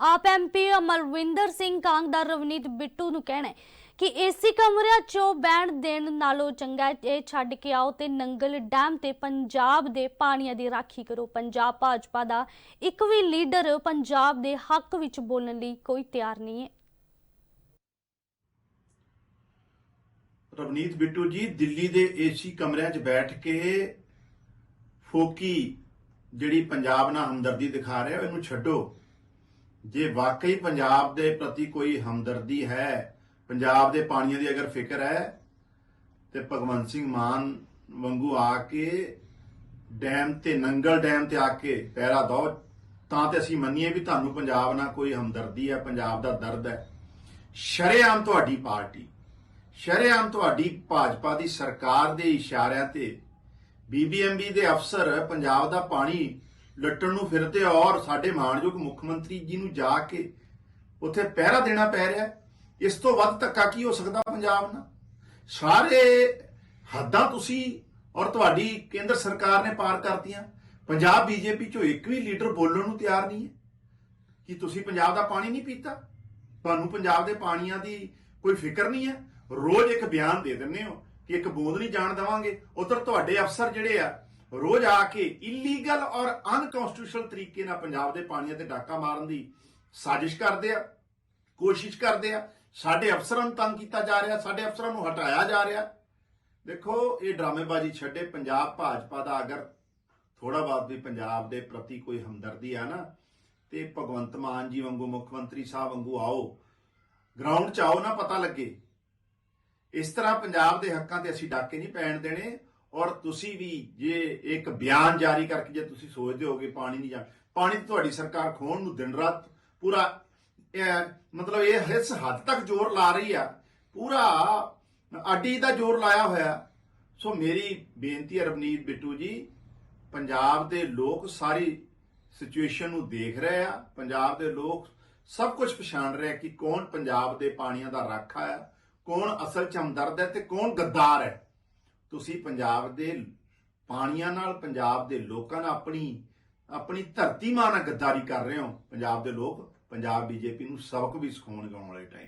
ਆਪ ਐਮਪੀ ਅਮਰਵਿੰਦਰ ਸਿੰਘ ਕਾਂਗ ਦਾ ਰਵਨੀਤ ਬਿੱਟੂ ਨੂੰ ਕਹਿਣਾ ਹੈ ਕਿ ਏਸੀ ਕਮਰਿਆਂ 'ਚੋਂ ਬੈਠ ਦੇਣ ਨਾਲੋਂ ਚੰਗਾ ਇਹ ਛੱਡ ਕੇ ਆਓ ਤੇ ਨੰਗਲ ਡੈਮ ਤੇ ਪੰਜਾਬ ਦੇ ਪਾਣੀਆਂ ਦੀ ਰਾਖੀ ਕਰੋ। ਪੰਜਾਬ ਭਾਜਪਾ ਦਾ ਇੱਕ ਵੀ ਲੀਡਰ ਪੰਜਾਬ ਦੇ ਹੱਕ ਵਿੱਚ ਬੋਲਣ ਲਈ ਕੋਈ ਤਿਆਰ ਨਹੀਂ ਹੈ। ਰਵਨੀਤ ਬਿੱਟੂ ਜੀ, ਦਿੱਲੀ ਦੇ ਏਸੀ ਕਮਰਿਆਂ 'ਚ ਬੈਠ ਕੇ ਫੋਕੀ ਜਿਹੜੀ ਪੰਜਾਬ ਨਾਲ ਹਮਦਰਦੀ ਦਿਖਾ ਰਿਹਾ ਇਹਨੂੰ ਛੱਡੋ। ਜੇ ਵਾਕਈ ਪੰਜਾਬ ਦੇ ਪ੍ਰਤੀ ਕੋਈ ਹਮਦਰਦੀ ਹੈ, ਪੰਜਾਬ ਦੇ ਪਾਣੀਆਂ ਦੀ ਅਗਰ ਫਿਕਰ ਹੈ, ਤੇ ਭਗਵੰਤ ਸਿੰਘ ਮਾਨ ਵਾਂਗੂ ਆ ਕੇ ਡੈਮ ਤੇ ਨੰਗਲ ਡੈਮ ਤੇ ਆ ਕੇ ਪਹਿਰਾ ਦੋ ਤਾਂ ਤੇ ਅਸੀਂ ਮੰਨੀਏ ਵੀ ਤੁਹਾਨੂੰ ਪੰਜਾਬ ਨਾਲ ਕੋਈ ਹਮਦਰਦੀ ਹੈ, ਪੰਜਾਬ ਦਾ ਦਰਦ ਹੈ। ਸ਼ਰੇਆਮ ਤੁਹਾਡੀ ਪਾਰਟੀ, ਸ਼ਰੇਆਮ ਤੁਹਾਡੀ ਭਾਜਪਾ ਦੀ ਸਰਕਾਰ ਦੇ ਇਸ਼ਾਰਿਆਂ ਤੇ, ਬੀਬੀਐਮਬੀ ਦੇ ਅਫਸਰ, ਪੰਜਾਬ ਦਾ ਪਾਣੀ ਲੱਟਣ ਨੂੰ ਫਿਰਦੇ ਔਰ ਸਾਡੇ ਮਾਣਯੋਗ ਮੁੱਖ ਮੰਤਰੀ ਜੀ ਨੂੰ ਜਾ ਕੇ ਉੱਥੇ ਪਹਿਰਾ ਦੇਣਾ ਪੈ ਰਿਹਾ ਇਸ ਤੋਂ ਵੱਧ ਧੱਕਾ ਕੀ ਹੋ ਸਕਦਾ ਪੰਜਾਬ ਨਾਲ? ਸਾਰੇ ਹੱਦਾਂ ਤੁਸੀਂ ਔਰ ਤੁਹਾਡੀ ਕੇਂਦਰ ਸਰਕਾਰ ਨੇ ਪਾਰ ਕਰਤੀਆਂ। ਪੰਜਾਬ ਬੀਜੇਪੀ ਚੋਂ ਇੱਕ ਵੀ ਲੀਡਰ ਬੋਲਣ ਨੂੰ ਤਿਆਰ ਨਹੀਂ ਹੈ। ਕਿ ਤੁਸੀਂ ਪੰਜਾਬ ਦਾ ਪਾਣੀ ਨਹੀਂ ਪੀਤਾ? ਤੁਹਾਨੂੰ ਪੰਜਾਬ ਦੇ ਪਾਣੀਆਂ ਦੀ ਕੋਈ ਫਿਕਰ ਨਹੀਂ ਹੈ? ਰੋਜ਼ ਇੱਕ ਬਿਆਨ ਦੇ ਦਿੰਦੇ ਹੋ ਕਿ ਇੱਕ ਬੂੰਦ ਨਹੀਂ ਜਾਣ ਦੇਵਾਂਗੇ। ਉਧਰ ਤੁਹਾਡੇ ਅਫਸਰ ਜਿਹੜੇ ਆ ਰੋਜ਼ ਆ ਕੇ ਇਲੀਗਲ ਔਰ ਅਨਕਨਸਟੀਟਿਊਸ਼ਨਲ ਤਰੀਕੇ ਨਾਲ ਪੰਜਾਬ ਦੇ ਪਾਣੀਆਂ ਤੇ ਡਾਕਾ ਮਾਰਨ ਦੀ ਸਾਜ਼ਿਸ਼ ਕਰਦੇ ਆ, ਕੋਸ਼ਿਸ਼ ਕਰਦੇ ਆ। ਸਾਡੇ ਅਫਸਰਾਂ ਨੂੰ ਤੰਗ ਕੀਤਾ ਜਾ ਰਿਹਾ, ਸਾਡੇ ਅਫਸਰਾਂ ਨੂੰ ਹਟਾਇਆ ਜਾ ਰਿਹਾ। ਦੇਖੋ, ਇਹ ਡਰਾਮੇਬਾਜ਼ੀ ਛੱਡੇ ਪੰਜਾਬ ਭਾਜਪਾ ਦਾ ਅਗਰ ਥੋੜਾ ਬਹੁਤ ਵੀ ਪੰਜਾਬ ਦੇ ਪ੍ਰਤੀ ਕੋਈ ਹਮਦਰਦੀ ਆ ਨਾ, ਤੇ ਭਗਵੰਤ ਮਾਨ ਜੀ ਵਾਂਗੂ, ਮੁੱਖ ਮੰਤਰੀ ਸਾਹਿਬ ਵਾਂਗੂ ਆਓ ਗਰਾਊਂਡ 'ਚ ਆਓ ਨਾ, ਪਤਾ ਲੱਗੇ। ਇਸ ਤਰ੍ਹਾਂ ਪੰਜਾਬ ਦੇ ਹੱਕਾਂ ਤੇ ਅਸੀਂ ਡਾਕੇ ਨਹੀਂ ਪੈਣ ਦੇਣੇ। ਔਰ ਤੁਸੀਂ ਵੀ ਜੇ ਇੱਕ ਬਿਆਨ ਜਾਰੀ ਕਰਕੇ ਜੇ ਤੁਸੀਂ ਸੋਚਦੇ ਹੋਗੇ ਪਾਣੀ ਨਹੀਂ ਜਾ ਪਾਣੀ ਤੁਹਾਡੀ ਸਰਕਾਰ ਖੋਣ ਨੂੰ ਦਿਨ ਰਾਤ ਪੂਰਾ, ਇਹ ਮਤਲਬ ਇਹ ਇਸ ਹੱਦ ਤੱਕ ਜ਼ੋਰ ਲਾ ਰਹੀ ਆ, ਪੂਰਾ ਆਡੀ ਦਾ ਜ਼ੋਰ ਲਾਇਆ ਹੋਇਆ। ਸੋ ਮੇਰੀ ਬੇਨਤੀ ਹੈ ਰਵਨੀਤ ਬਿੱਟੂ ਜੀ, ਪੰਜਾਬ ਦੇ ਲੋਕ ਸਾਰੀ ਸਿਚੁਏਸ਼ਨ ਨੂੰ ਦੇਖ ਰਹੇ ਆ, ਪੰਜਾਬ ਦੇ ਲੋਕ ਸਭ ਕੁਝ ਪਛਾਣ ਰਹੇ ਆ ਕਿ ਕੌਣ ਪੰਜਾਬ ਦੇ ਪਾਣੀਆਂ ਦਾ ਰਾਖਾ ਹੈ, ਕੌਣ ਅਸਲ ਚ ਹਮਦਰਦ ਹੈ ਤੇ ਕੌਣ ਗੱਦਾਰ ਹੈ। ਤੁਸੀਂ ਪੰਜਾਬ ਦੇ ਪਾਣੀਆਂ ਨਾਲ ਪੰਜਾਬ ਦੇ ਲੋਕਾਂ ਨਾਲ ਆਪਣੀ ਆਪਣੀ ਧਰਤੀ ਮਾਂ ਨਾਲ ਗੱਦਾਰੀ ਕਰ ਰਹੇ ਹੋ। ਪੰਜਾਬ ਦੇ ਲੋਕ ਪੰਜਾਬ ਬੀਜੇਪੀ ਨੂੰ ਸਬਕ ਵੀ ਸਿਖਾਉਣਗੇ ਆਉਣ ਵਾਲੇ ਟਾਈਮ